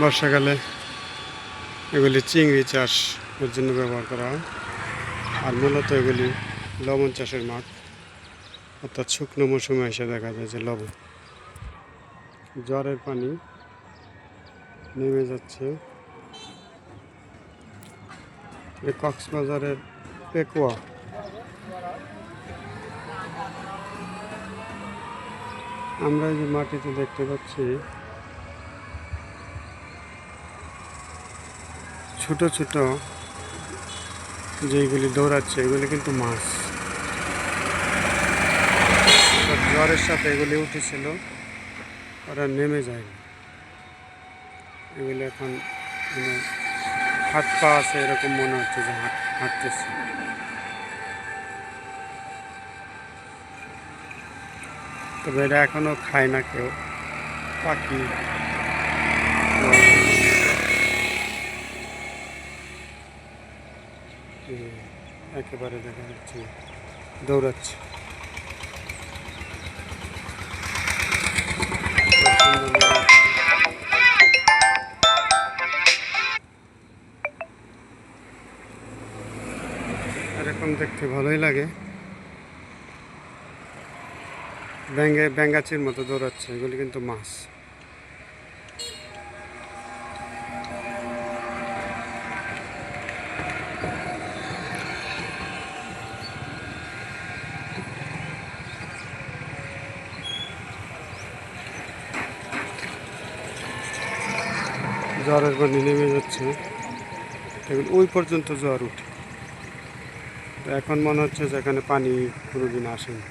বর্ষাকালে এগুলি চিংড়ি চাষ এর জন্য ব্যবহার করা হয়। আর মূলত এগুলি লবণ চাষের মাঠ, অর্থাৎ শুকনো মৌসুমে এসে দেখা যায় যে লবণ। জ্বরের পানি নেমে যাচ্ছে। কক্সবাজারের পেকুয়া আমরা এই যে মাটিতে দেখতে পাচ্ছি, ছোট ছোট যেগুলি দৌড়াচ্ছে, এগুলি কিন্তু মাছ। জ্বরের সাথে এগুলি উঠেছিল, ওরা নেমে যায়নি। এগুলি এখন মানে হাত পা আছে এরকম মনে হচ্ছে যে হাঁট হাঁটতেছে। তবে এটা এখনও খায় না কেউ, পাখি একেবারে দেখা যাচ্ছে, দৌড়াচ্ছে। এরকম দেখতে ভালোই লাগে ব্যাঙ্গে ব্যাঙ্গাচির মতো দৌড়াচ্ছে, এগুলি কিন্তু মাছ। জ্বরের পানি নেমে যাচ্ছে এগুলো ওই পর্যন্ত জ্বর উঠে। তো এখন মনে হচ্ছে যে এখানে পানি কোনোদিন আসেনি।